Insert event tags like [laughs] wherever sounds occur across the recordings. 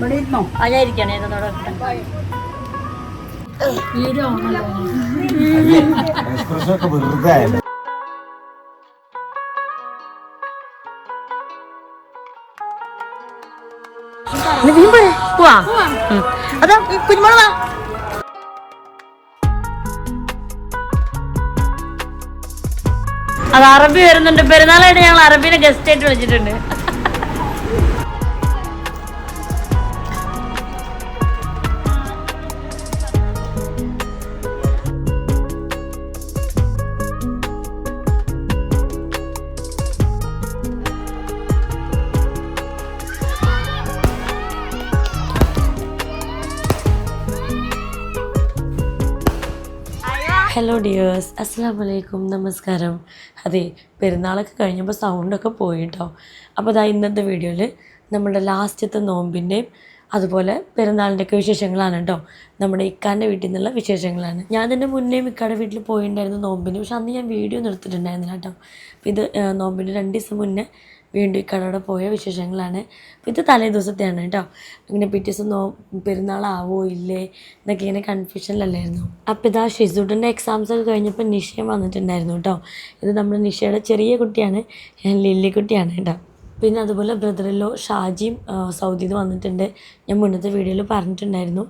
ഇവിടെ ഇരുന്നോ? ഇരിക്കണേ? വെറുതെ പോവാ അതാ കുഞ്ഞുമോൾ വാ. അത് അറബി വരുന്നുണ്ട്. പെരുന്നാളായിട്ട് ഞങ്ങൾ അറബിനെ ഗസ്റ്റ് ആയിട്ട് വിളിച്ചിട്ടുണ്ട്. ഡിയേഴ്സ് അസ്സാം വലൈക്കും നമസ്കാരം. അതെ പെരുന്നാളൊക്കെ കഴിഞ്ഞപ്പോൾ സൗണ്ടൊക്കെ പോയി കേട്ടോ അപ്പോൾ അതാ ഇന്നത്തെ വീഡിയോയിൽ നമ്മുടെ ലാസ്റ്റത്തെ നോമ്പിന്റെയും അതുപോലെ പെരുന്നാളിന്റെയൊക്കെ വിശേഷങ്ങളാണ് കേട്ടോ നമ്മുടെ ഇക്കാന്റെ വീട്ടിൽ നിന്നുള്ള വിശേഷങ്ങളാണ്. ഞാൻ ഇതിന്റെ മുന്നേ ഇക്കാടെ വീട്ടിൽ പോയിട്ടുണ്ടായിരുന്നു നോമ്പിന്. പക്ഷെ അന്ന് ഞാൻ വീഡിയോ നിർത്തിയിട്ടുണ്ടായിരുന്നില്ല കേട്ടോ ഇത് നോമ്പിന്റെ രണ്ട് ദിവസം മുന്നേ വീണ്ടും ഇക്കടവിടെ പോയ വിശേഷങ്ങളാണ്. ഇത് തലേ ദിവസത്തെയാണ് കേട്ടോ. അങ്ങനെ പിറ്റേ ദിവസം നോ പെരുന്നാളാവോ ഇല്ലേ എന്നൊക്കെ ഇങ്ങനെ കൺഫ്യൂഷനിലല്ലായിരുന്നു അപ്പോൾ ഇതാ ഷിസൂട്ടിന്റെ എക്സാംസ് ഒക്കെ കഴിഞ്ഞപ്പോൾ നിഷയും വന്നിട്ടുണ്ടായിരുന്നു കേട്ടോ. ഇത് നമ്മുടെ നിഷയുടെ ചെറിയ കുട്ടിയാണ് ലില്ലി കുട്ടിയാണ് കേട്ടോ. പിന്നെ അതുപോലെ ബ്രദറിലോ ഷാജിയും സൗദിയിൽ വന്നിട്ടുണ്ട്. ഞാൻ മുന്നത്തെ വീഡിയോയിൽ പറഞ്ഞിട്ടുണ്ടായിരുന്നു.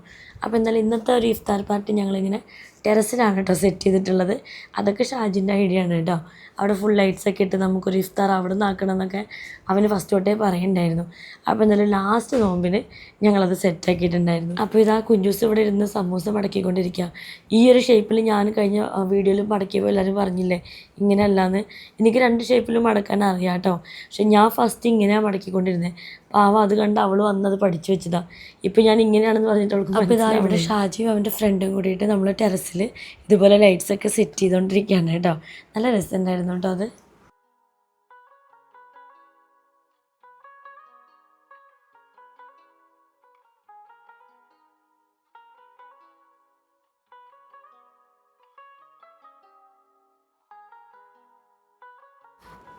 അപ്പോൾ എന്തായാലും ഇന്നത്തെ ഒരു ഇഫ്താർ പാർട്ടി ഞങ്ങളിങ്ങനെ ടെറസിലാണ് കേട്ടോ സെറ്റ് ചെയ്തിട്ടുള്ളത്. അതൊക്കെ ഷാജിന്റെ ഐഡിയ ആണ് കേട്ടോ. അവിടെ ഫുൾ ലൈറ്റ്സ് ഒക്കെ ഇട്ട് നമുക്കൊരു ഇഫ്താർ അവിടെ നിന്ന് ആക്കണം എന്നൊക്കെ അവന് ഫസ്റ്റ് തൊട്ടേ പറയുന്നുണ്ടായിരുന്നു അപ്പോൾ എന്തായാലും ലാസ്റ്റ് നോമ്പിന് ഞങ്ങളത് സെറ്റാക്കിയിട്ടുണ്ടായിരുന്നു അപ്പോൾ ഇതാ കുഞ്ചൂസ് ഇവിടെ ഇരുന്ന് സമൂസ മടക്കിക്കൊണ്ടിരിക്കുക ഈ ഒരു ഷേപ്പിൽ ഞാൻ കഴിഞ്ഞ വീഡിയോയിലും മടക്കിയപ്പോൾ എല്ലാവരും പറഞ്ഞില്ലേ ഇങ്ങനെയല്ലാന്ന്. എനിക്ക് രണ്ട് ഷേപ്പിലും മടക്കാൻ അറിയാം കേട്ടോ പക്ഷെ ഞാൻ ഫസ്റ്റ് ഇങ്ങനെയാണ് മടക്കിക്കൊണ്ടിരുന്നത് പാവം അത് കണ്ട് അവൾ വന്നത് പഠിച്ചു വെച്ചതാണ് ഇപ്പം ഞാൻ ഇങ്ങനെയാണെന്ന് പറഞ്ഞിട്ട് അവൾക്ക് അപ്പോൾ ഇതാ ഇവിടെ ഷാജിയും അവന്റെ ഫ്രണ്ടും കൂടിയിട്ട് നമ്മൾ ടെറസിൽ ഇതുപോലെ ലൈറ്റ്സൊക്കെ സെറ്റ് ചെയ്തുകൊണ്ടിരിക്കുകയാണ് കേട്ടോ. നല്ല രസമുണ്ടായിരുന്നു കേട്ടോ അത്?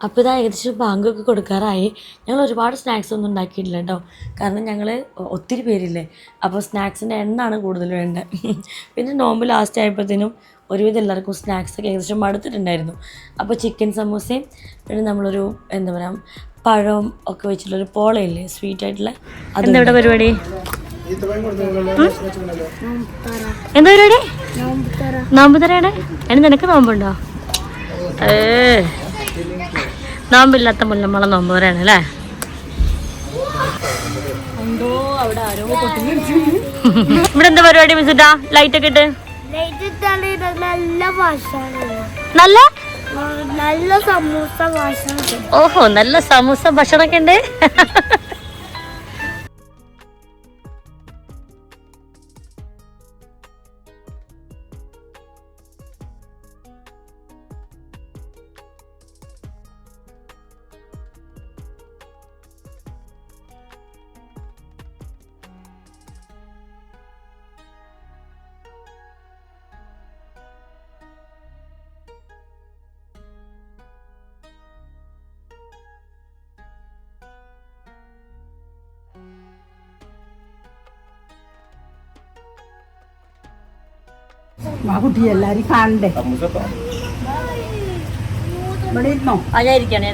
അപ്പോൾ ഇതാ ഏകദേശം ബാങ്കൊക്കെ കൊടുക്കാറായി. ഞങ്ങൾ ഒരുപാട് സ്നാക്സ് ഒന്നും ഉണ്ടാക്കിയിട്ടില്ല കേട്ടോ. കാരണം ഞങ്ങൾ ഒത്തിരി പേരില്ലേ. അപ്പോൾ സ്നാക്സിന്റെ എണ്ണാണ് കൂടുതൽ വേണ്ടത്. [laughs] പിന്നെ നോമ്പ് ലാസ്റ്റ് ആയപ്പോഴത്തേനും ഒരുവിധം എല്ലാവർക്കും സ്നാക്സ് ഒക്കെ ഏകദേശം മടുത്തിട്ടുണ്ടായിരുന്നു. അപ്പോൾ ചിക്കൻ സമോസയും പിന്നെ നമ്മളൊരു എന്താ പറയുക പഴം ഒക്കെ വെച്ചിട്ടുള്ളൊരു പോളയില്ലേ സ്വീറ്റ് ആയിട്ടുള്ള ഇവിടെ പരിപാടി? എന്താ പരിപാടി? നോമ്പുതറയാണ്? അതിന് നിനക്ക് നോമ്പുണ്ടോ? ഏ. നോമ്പില്ലാത്ത മുല്ലമ്മള നോമ്പ് പറയാണ് അല്ലേ ഇവിടെ എന്താ പരിപാടി മിസ്സിട്ടാ? ലൈറ്റ് ഒക്കെ ഇട്ട്. നല്ല ഭക്ഷണം നല്ല? നല്ല സമൂസ ഭക്ഷണം ഓഹോ നല്ല സമൂസ ഭക്ഷണമൊക്കെ ഉണ്ട്. ആ കുട്ടി എല്ലാരും കാണണ്ടേ? ഇവിടെ ഇരുന്നോ ഞാൻ ഇരിക്കണേ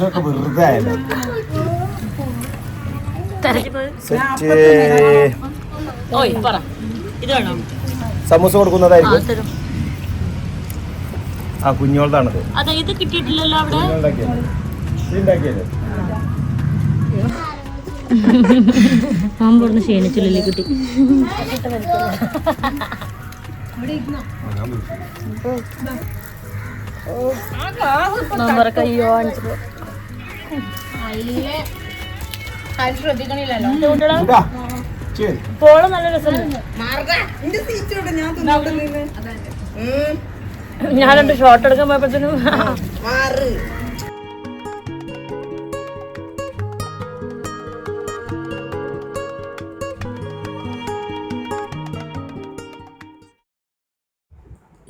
ഒക്കെ വെറുതെ ആയല്ലോ. തിരക്കി പോയി സെറ്റ് സമൂസ കൊടുക്കുന്നതായിരിക്കും. തരും. ആ കുഞ്ഞോളതാണത് ശ്രദ്ധിക്കണില്ലല്ലോ ഇത് കിട്ടിയിട്ടില്ലല്ലോ അവിടെ? ക്ഷീണിച്ചില്ലല്ലേ കുട്ടി? നമ്പറൊക്കെ അയ്യോ കാണിച്ചപ്പോ ഇതാ. പോൾ നല്ല രസമുണ്ട്. ഞാൻ രണ്ട് ഷോട്ട് എടുക്കാൻ പോയപ്പോഴത്തേനും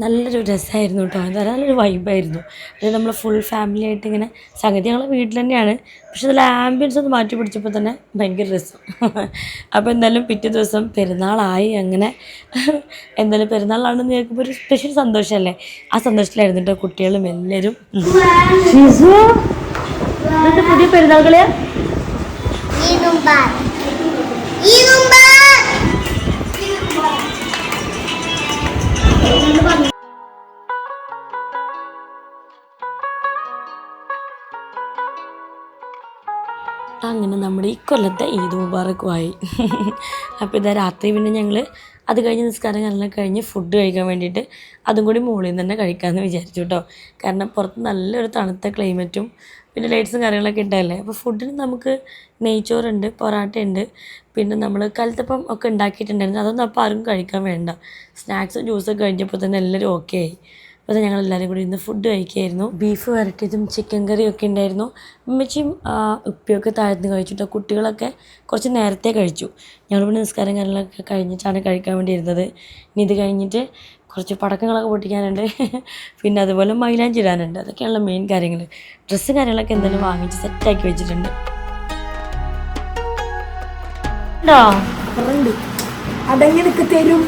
നല്ലൊരു രസമായിരുന്നു കേട്ടോ. എന്താ പറയുക നല്ലൊരു വൈബായിരുന്നു അതായത് നമ്മൾ ഫുൾ ഫാമിലി ആയിട്ട് ഇങ്ങനെ സംഗതി ഞങ്ങൾ വീട്ടിൽ തന്നെയാണ്. പക്ഷെ അതിൽ ആംബിയൻസ് ഒന്ന് മാറ്റി പിടിച്ചപ്പോൾ തന്നെ ഭയങ്കര രസം. അപ്പോൾ എന്തായാലും പിറ്റേ ദിവസം പെരുന്നാളായി അങ്ങനെ എന്തായാലും പെരുന്നാളാണെന്ന് കേൾക്കുമ്പോൾ ഒരു സ്പെഷ്യൽ സന്തോഷമല്ലേ? ആ സന്തോഷത്തിലായിരുന്നു കേട്ടോ കുട്ടികളും എല്ലാവരും. പുതിയ പെരുന്നാൾ കളിയാ നമ്മുടെ ഈ കൊല്ലത്തെ ഈദ് മുബാറക്കുമായി അപ്പോൾ ഇതാ രാത്രി പിന്നെ ഞങ്ങൾ അത് കഴിഞ്ഞ് നിസ്കാരം എല്ലാം കഴിഞ്ഞ് ഫുഡ് കഴിക്കാൻ വേണ്ടിയിട്ട് അതും കൂടി മുകളിൽ നിന്ന് തന്നെ കഴിക്കാമെന്ന് വിചാരിച്ചു കേട്ടോ കാരണം പുറത്ത് നല്ലൊരു തണുത്ത ക്ലൈമറ്റും പിന്നെ ലൈറ്റ്സും കാര്യങ്ങളൊക്കെ ഉണ്ടായില്ലേ അപ്പോൾ ഫുഡിന് നമുക്ക് നെയ്ച്ചോറുണ്ട് പൊറാട്ടയുണ്ട് പിന്നെ നമ്മൾ കലത്തപ്പം ഒക്കെ ഉണ്ടാക്കിയിട്ടുണ്ടായിരുന്നു അതൊന്നും അപ്പോൾ ആർക്കും കഴിക്കാൻ വേണ്ട. സ്നാക്സും ജ്യൂസൊക്കെ കഴിഞ്ഞപ്പോൾ തന്നെ എല്ലാവരും ഓക്കെ ആയി. അപ്പോൾ ഞങ്ങൾ എല്ലാവരും കൂടി ഇരുന്ന് ഫുഡ് കഴിക്കുമായിരുന്നു ബീഫ് വരട്ടിയതും ചിക്കൻ കറിയും ഒക്കെ ഉണ്ടായിരുന്നു. ഉമ്മച്ചിയും ആ, ഉപ്പിയൊക്കെ താഴ്ന്ന് കഴിച്ചിട്ട് കുട്ടികളൊക്കെ കുറച്ച് നേരത്തെ കഴിച്ചു. ഞങ്ങൾ പിന്നെ നിസ്കാരം കാര്യങ്ങളൊക്കെ കഴിഞ്ഞിട്ടാണ് കഴിക്കാൻ വേണ്ടി ഇരുന്നത്. ഇനി ഇത് കഴിഞ്ഞിട്ട് കുറച്ച് പടക്കങ്ങളൊക്കെ പൊട്ടിക്കാനുണ്ട്. [laughs] പിന്നെ അതുപോലെ മൈലാഞ്ചി ഇടാനുണ്ട്. അതൊക്കെയുള്ള മെയിൻ കാര്യങ്ങൾ ഡ്രസ്സും കാര്യങ്ങളൊക്കെ എന്തായാലും വാങ്ങിച്ച് സെറ്റാക്കി വെച്ചിട്ടുണ്ട്. ഉണ്ടോ? അതെങ്ങനെ തരും?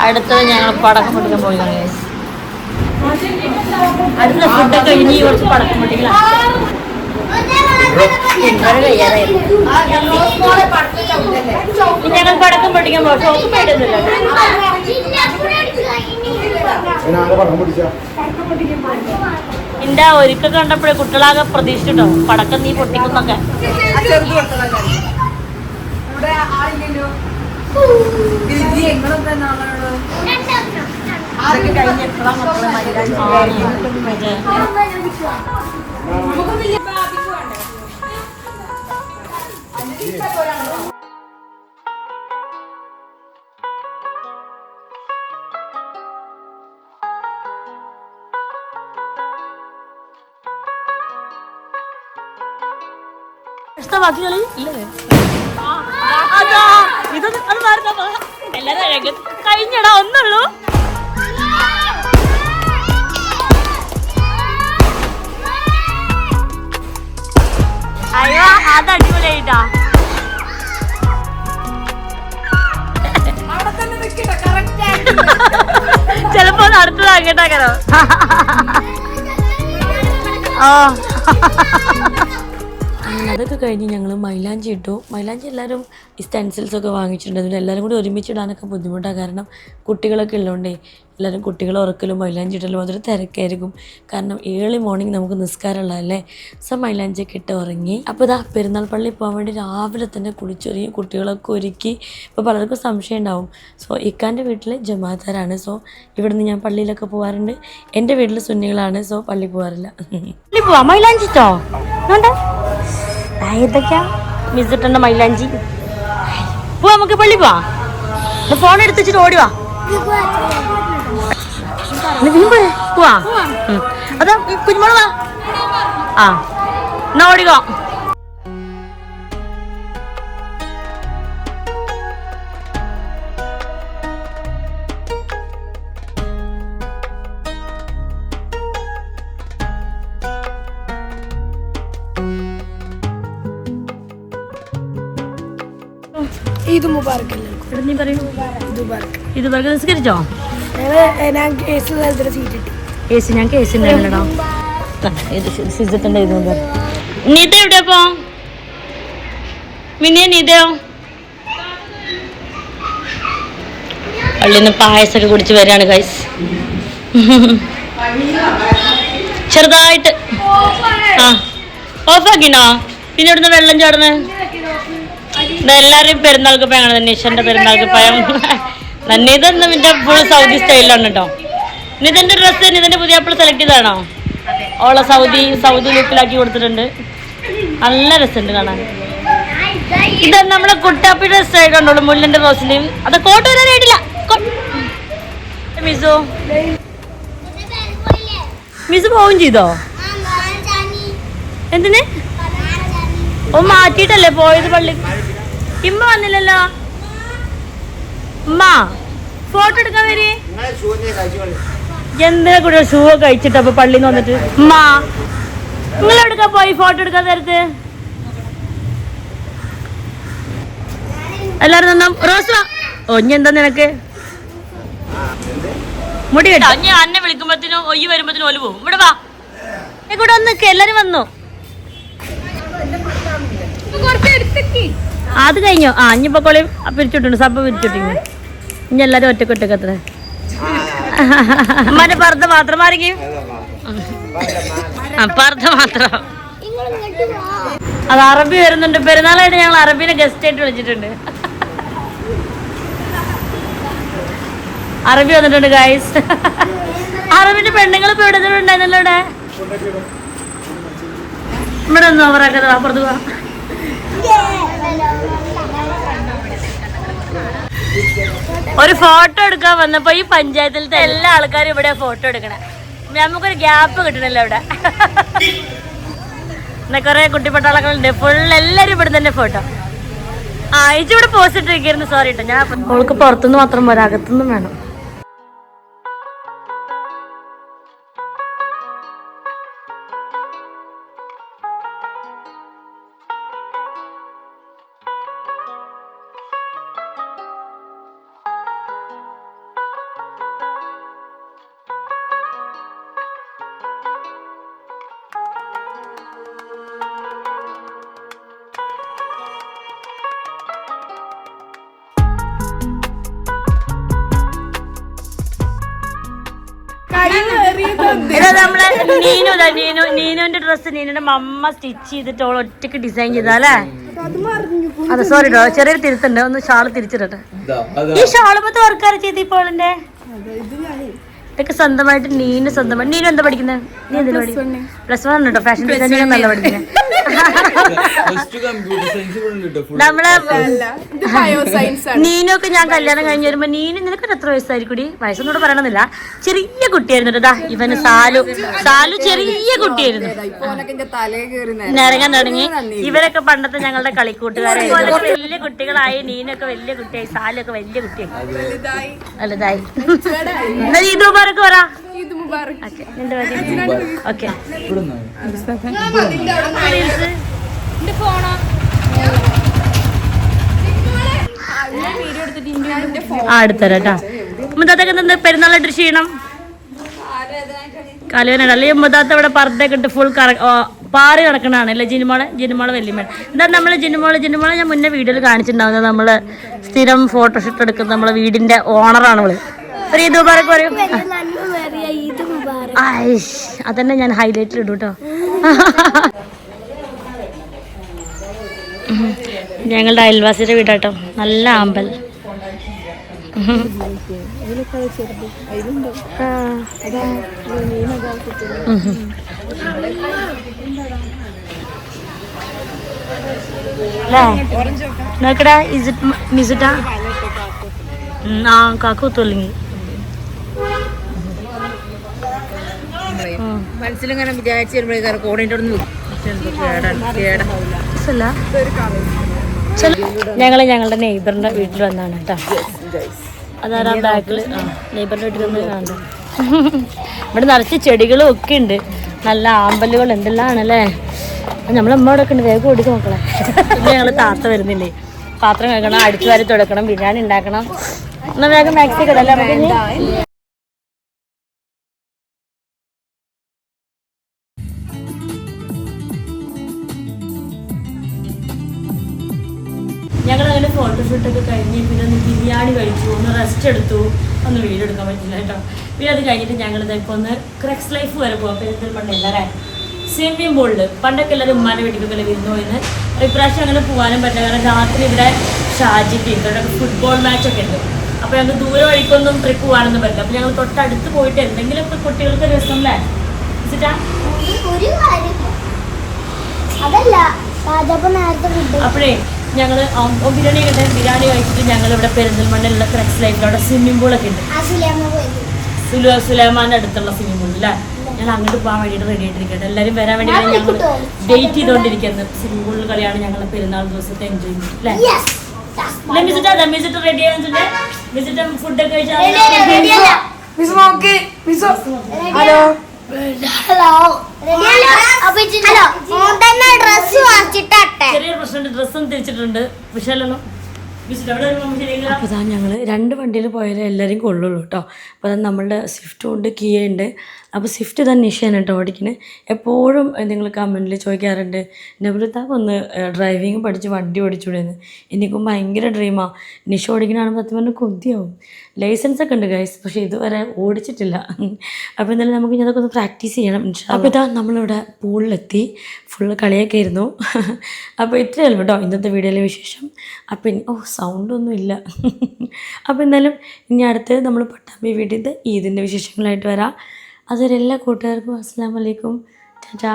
അടുത്തത് ഞങ്ങൾ പടക്കം പൊട്ടിക്കാൻ പോയി അടുത്ത ഫുഡൊക്കെ ഇനി കുറച്ച് പടക്കം പൊട്ടിക്കലാ. ഞങ്ങൾ പടക്കം പൊട്ടിക്കാൻ പോകും ഷോപ്പ് എന്റെ ഒരുക്ക കണ്ടപ്പോഴേ കുട്ടികളാകെ പ്രതീക്ഷിച്ചിട്ടോ പടക്കം നീ പൊട്ടിക്കുന്നൊക്കെ. ബാക്കി കളി ഇല്ലേ? ഇതൊന്നും അത് മാറുന്ന എല്ലാരും കഴിഞ്ഞടാ ഒന്നുള്ളൂ. അയ്യോ അത് അടിപൊളിയായിട്ടാ. ചെലപ്പോ അത് അടുത്തത് അങ്ങോട്ടാക്കണോ ആ. അങ്ങനെ അതൊക്കെ കഴിഞ്ഞ് ഞങ്ങൾ മൈലാഞ്ചി ഇട്ടു. മൈലാഞ്ചി എല്ലാവരും ഈ സ്റ്റെൻസിൽസ് ഒക്കെ വാങ്ങിച്ചിട്ടുണ്ട്. എല്ലാവരും കൂടി ഒരുമിച്ച് ഇടാനൊക്കെ ബുദ്ധിമുട്ടാണ് കാരണം കുട്ടികളൊക്കെ ഉള്ളതുകൊണ്ടേ എല്ലാവരും കുട്ടികൾ ഉറക്കലും മൈലാഞ്ചി ഇടലും അതൊരു തിരക്കായിരിക്കും. കാരണം ഏർലി മോർണിംഗ് നമുക്ക് നിസ്കാരമുള്ളതല്ലേ സോ മൈലാഞ്ചിയൊക്കെ ഇട്ട് ഉറങ്ങി. അപ്പോൾ ഇതാ പെരുന്നാൾ പള്ളി പോകാൻ വേണ്ടി രാവിലെ തന്നെ കുളിച്ചൊരുങ്ങി കുട്ടികളൊക്കെ ഒരുക്കി. ഇപ്പോൾ പലർക്കും സംശയം ഉണ്ടാവും. സോ ഇക്കാന്റെ വീട്ടിൽ ജമാഅത്താരാണ്. സോ ഇവിടുന്ന് ഞാൻ പള്ളിയിലൊക്കെ പോകാറുണ്ട് എന്റെ വീട്ടിൽ സുന്നികളാണ്. സോ പള്ളി പോകാറില്ല പള്ളി മൈലാഞ്ചിട്ടോ മൈലാഞ്ചി പോവാ നമുക്ക് പള്ളി പോവാ. ഫോൺ എടുത്തിട്ട് ഓടി വാ. നീ വീണ്ടും പോയെ? പോവാ. അതാ കുഞ്ഞുമോൾ വാ. ആ എന്നാ ഓടിക്കോ. ഇത് മുബാറക്ക് പറയൂ. ഇത് മുബാറക്ക് നിസ്കരിച്ചോ? ഞാൻ കേസ് സ്ഥലത്തിന് സീറ്റ് കിട്ടി എ സി ഞാൻ കേസ് നീത പോ മിനിയ നീതയോ പള്ളിന്ന് പായസമൊക്കെ കുടിച്ച് വരാണ് ഗൈസ് ചെറുതായിട്ട്. ആ ഓഫാക്കിണോ പിന്നെ ഇവിടുന്ന് വെള്ളം ചേർന്ന് ഇതെല്ലാരും പെരുന്നാൾക്ക് പയം നിഷന്റെ പെരുന്നാൾക്ക് പയം നന്നീതൊന്നും നിന്റെ ഫുൾ സൗദി സ്റ്റൈലാണ് കേട്ടോ നിതന്റെ ഡ്രസ്സ് നിതന്റെ പുതിയ അപ്പോൾ സെലക്ട് ചെയ്താണോ ഓളെ സൗദി സൗദി ലുക്കിലാക്കി കൊടുത്തിട്ടുണ്ട്. നല്ല രസമുണ്ട് കാണാൻ. ഇത് നമ്മളെ കുട്ടാപ്പിയുടെ സ്റ്റൈൽ കണ്ടോളൂ മുല്ലിന്റെ റോസിലും അത് കോട്ട് വരാൻ ആയിട്ടില്ല മിസു. മിസ് പോവും ചെയ്തോ? എന്തിന്? ഓ മാറ്റിയിട്ടല്ലേ പോയത് പള്ളി? ഇമ്മ വന്നില്ലല്ലോ. ഉമ്മ ഫോട്ടോ എടുക്കാൻ വരെ. എന്തിനാ കൂടെ ഷൂ ഒക്കെ കഴിച്ചിട്ട് അപ്പൊ പള്ളിന്ന് വന്നിട്ട്? മാ നിങ്ങൾ എടുക്കാൻ പോയി ഫോട്ടോ എടുക്കാൻ നേരത്ത്? എല്ലാരും നന്നാം? റോസ ഓ ഇനി എന്താ നിനക്ക്? മുടി കേട്ടോ. ഞാൻ അന്നെ വിളിക്കുമ്പോഴത്തേനും ഒയ്യ് വരുമ്പോഴത്തേനും ഒലു പോകും ഇവിടെ വാ. ഇവിടെ വന്ന് നിക്ക് എല്ലാരും വന്നു? അത് കഴിഞ്ഞോ? ആ ഇനിയിപ്പോ കൊളി പിരിച്ചിട്ടുണ്ട് സബ് പിരിച്ചിട്ടിങ്ങ് ഇനി എല്ലാരും ഒറ്റയ്ക്ക് ഒറ്റയ്ക്ക് എത്ര അമ്മാന്റെ പർദ്ദ മാത്രം ആരെങ്കിലും പർദ്ദ മാത്രം. അത് അറബി വരുന്നുണ്ട്. പെരുന്നാളായിട്ട് ഞങ്ങൾ അറബിനെ ഗസ്റ്റ് ആയിട്ട് വിളിച്ചിട്ടുണ്ട്. അറബി വന്നിട്ടുണ്ട് ഗൈസ് അറബിന്റെ പെണ്ണുങ്ങൾ ഇപ്പൊ ഇവിടെ? ഇവിടെ ഒന്നും അവരൊക്കെ അപ്പുറത്ത് പോവാ ഒരു ഫോട്ടോ എടുക്കാൻ വന്നപ്പോ ഈ പഞ്ചായത്തിലത്തെ എല്ലാ ആൾക്കാരും ഇവിടെ ഫോട്ടോ എടുക്കണേ. നമുക്കൊരു ഗ്യാപ്പ് കിട്ടണല്ലോ ഇവിടെ. എന്നാ കൊറേ കുട്ടിപ്പട്ടാളങ്ങളുണ്ട്. ഫുൾ എല്ലാരും ഇവിടെ തന്നെ ഫോട്ടോ ആ ഇവിടെ പോസ്റ്റ് സോറി കേട്ടോ ഞാൻ അവൾക്ക് പുറത്തുനിന്ന് മാത്രം പോരാ അകത്തുനിന്നും വേണം. ഇതാ നമ്മളെ നീനു നീനു നീനുവിന്റെ ഡ്രസ്സ് നീനുന്റെ മമ്മ സ്റ്റിച്ച് ചെയ്തിട്ട് അവൾ ഒറ്റയ്ക്ക് ഡിസൈൻ ചെയ്താലേ അതെ സോറി കേട്ടോ ചെറിയൊരു തിരുത്തുണ്ട്. ഒന്ന് ഷാൾ തിരിച്ചിടട്ടെ. ഈ ഷാൾ മൊത്തം വർക്കാറ് ചെയ്ത് ഇപ്പോൾ എന്റെ ഇതൊക്കെ സ്വന്തമായിട്ട് നീനു സ്വന്തമായിട്ട് നീനു എന്താ പഠിക്കുന്നത് നീ എന്തിനാ പഠിക്കുന്നത് പ്ലസ് വൺ കേട്ടോ ഫാഷൻ ഡിസൈനിങ് നല്ല പഠിക്കുന്നത് നമ്മളെ നീനൊക്കെ ഞാൻ കല്യാണം കഴിഞ്ഞ് വരുമ്പോ നീന നിനക്ക് എത്ര വയസ്സായിരിക്കും വയസ്സൊന്നും കൂടെ പറയണമെന്നില്ല. ചെറിയ കുട്ടിയായിരുന്നു കേട്ടോ ദാ ഇവന് സാലു സാലു ചെറിയ കുട്ടിയായിരുന്നു. നിറങ്ങാൻ തുടങ്ങി. ഇവരൊക്കെ പണ്ടത്തെ ഞങ്ങളുടെ കളിക്കൂട്ടുകാരെ. വലിയ കുട്ടികളായി. നീനൊക്കെ വലിയ കുട്ടിയായി. സാലൊക്കെ വലിയ കുട്ടിയായി. വലുതായി. എന്നാ ഈദ് മുബാറക്ക് പറ. ഓക്കെ നിന്റെ ഓക്കെ ആ എടുത്തരാ മുതാത്തൊക്കെ എന്താ പെരുന്നാളായിട്ട് ക്ഷീണം? കാലുവേനാണ് അല്ലെങ്കിൽ മുതാത്ത ഇവിടെ പർദ്ദയൊക്കെ ഇട്ട് ഫുൾ കറ പാറി കിടക്കണതാണ് അല്ലേ ജിനുമോളെ? ജിനുമോളെ എന്താ നമ്മൾ ജിനുമോളെ. ജിനുമോളെ ഞാൻ മുന്നേ വീഡിയോയിൽ കാണിച്ചിട്ടുണ്ടാവുന്നത് നമ്മൾ സ്ഥിരം ഫോട്ടോഷൂട്ട് എടുക്കുന്ന നമ്മളെ വീടിന്റെ ഓണറാണ് അതന്നെ ഞാൻ ഹൈലൈറ്റിൽ ഇടും കേട്ടോ ഞങ്ങളുടെ അയൽവാസിയുടെ വീടാട്ടോ. നല്ല ആമ്പൽ നോക്കടാ ഇസിറ്റ് മിസിറ്റാ ആ? മനസ്സിലിങ്ങനെ വിചാരിച്ചു വരുമ്പോഴേക്കാർ കോണിന്റെ ഞങ്ങൾ ഞങ്ങളുടെ നെയ്ബറിന്റെ വീട്ടിൽ വന്നാണ് കേട്ടോ. അതാരാ ബാക്കിൽ വീട്ടിൽ ഇവിടെ നിറച്ച് ചെടികളും ഒക്കെ ഉണ്ട്. നല്ല ആമ്പലുകൾ എന്തെല്ലാമാണല്ലേ? നമ്മളെ അമ്മ അവിടെ ഒക്കെ ഉണ്ട്. വേഗം ഓടി നോക്കളെ ഞങ്ങൾ താത്ത വരുന്നില്ലേ? പാത്രം കഴിക്കണം അടിച്ചു വാരി തുടക്കണം ബിരിയാണി ഉണ്ടാക്കണം. എന്നാൽ വേഗം മാക്സി കിടല്ലേ ഫോട്ടോഷൂട്ടൊക്കെ കഴിഞ്ഞ് പിന്നെ ഒന്ന് ബിരിയാണി കഴിച്ചു ഒന്ന് റെസ്റ്റ് എടുത്തു. ഒന്ന് വീഡിയോ എടുക്കാൻ പറ്റില്ല കേട്ടോ. പിന്നെ അത് കഴിഞ്ഞിട്ട് ഞങ്ങൾ ഇതൊക്കെ ഒന്ന് ക്രക്സ് ലൈഫ് വരെ പോകാം പെരുന്തൽമണ്ണ എല്ലാവരെ സ്വിമ്മിംഗ് പൂളിൽ പണ്ടൊക്കെ എല്ലാവരും ഉമ്മാന്റെ വീട്ടിലൊക്കെ വിരുന്നു പോയിന്ന് ഇപ്രാവശ്യം അങ്ങനെ പോകാനും പറ്റില്ല. കാരണം രാത്രി ഇവിടെ ഷാജിക്ക് ഇവിടെ ഫുട്ബോൾ മാച്ചൊക്കെ ഉണ്ട്. അപ്പോൾ ഞങ്ങൾക്ക് ദൂരെ വഴിക്കൊന്നും ട്രിപ്പ് പോകാനൊന്നും പറ്റില്ല. അപ്പോൾ ഞങ്ങൾ തൊട്ടടുത്ത് പോയിട്ട് എന്തെങ്കിലും എന്തെങ്കിലുമൊക്കെ കുട്ടികൾക്ക് രസം അല്ലേ? അതല്ല അപ്പോഴേ ഞങ്ങൾ ബിരിയാണി കിട്ടാൻ ബിരിയാണി കഴിച്ചിട്ട് ഞങ്ങൾ ഇവിടെ പെരിന്തൽമണ്ണയിലുള്ള ക്രക്സ് ലൈഫിൽ അവിടെ സ്വിമ്മിംഗ് പൂളൊക്കെ ഉണ്ട്. സുലു സുലൈമാന്റെ അടുത്തുള്ള സ്വിമ്മിംഗ് പൂൾ അല്ലേ? ഞങ്ങൾ അങ്ങോട്ട് പോകാൻ വേണ്ടിയിട്ട് റെഡി ആയിട്ടിരിക്കട്ടെ. എല്ലാവരും വരാൻ വേണ്ടി ഞങ്ങൾ ഡേറ്റ് ചെയ്തുകൊണ്ടിരിക്കുന്നത് സ്വിമ്മിംഗ് പൂളിൽ കളിയാണ് ഞങ്ങൾ പെരുന്നാൾ ദിവസത്തെ എൻജോയ് ചെയ്യുന്നത് അല്ലേ? യെസ് അതെ ലമ്മിച്ചിട്ട് റെഡി ആവുന്നുണ്ട് ഫുഡൊക്കെ കഴിച്ചാൽ ഹലോ ഹലോ അപ്പോൾ ഇതാ ഞങ്ങൾ രണ്ട് വണ്ടിയിൽ പോയാലേ എല്ലാവരും കൊള്ളുള്ളൂ കേട്ടോ അപ്പോൾ അത് നമ്മളുടെ സ്വിഫ്റ്റും ഉണ്ട് കിയ ഉണ്ട്. അപ്പോൾ സ്വിഫ്റ്റ് തന്നെ നിഷയാണ് കേട്ടോ ഓടിക്കുന്നത് എപ്പോഴും നിങ്ങൾ കമന്റിൽ ചോദിക്കാറുണ്ട് നബിലത്താക്ക് ഒന്ന് ഡ്രൈവിങ് പഠിച്ച് വണ്ടി ഓടിച്ചുവിടുന്നു എനിക്കും ഭയങ്കര ഡ്രീമാണ് നിഷ ഓടിക്കണാണെങ്കിൽ പത്ത് പറഞ്ഞാൽ കൊതിയാവും. ലൈസൻസ് ഒക്കെ ഉണ്ട് ഗൈസ് പക്ഷേ ഇതുവരെ ഓടിച്ചിട്ടില്ല. അപ്പോൾ എന്തായാലും നമുക്ക് ഇനി അതൊക്കെ ഒന്ന് പ്രാക്ടീസ് ചെയ്യണം അപ്പോൾ ഇതാ നമ്മളിവിടെ പൂളിലെത്തി ഫുള്ള് കളിയൊക്കെ ആയിരുന്നു. [laughs] അപ്പോൾ ഇത്രയേ ഉള്ളൂ കേട്ടോ ഇന്നത്തെ വീഡിയോയിലെ വിശേഷം. അപ്പോൾ ഇനി ഓ സൗണ്ടൊന്നും ഇല്ല. [laughs] അപ്പോൾ എന്തായാലും ഇനി അടുത്തത് നമ്മൾ പട്ടാമ്പി വീട്ടിൽ ഈദിന്റെ വിശേഷങ്ങളായിട്ട് വരാം. അതുവരെ എല്ലാ കൂട്ടുകാർക്കും അസ്സാം വലൈക്കും ടാറ്റാ.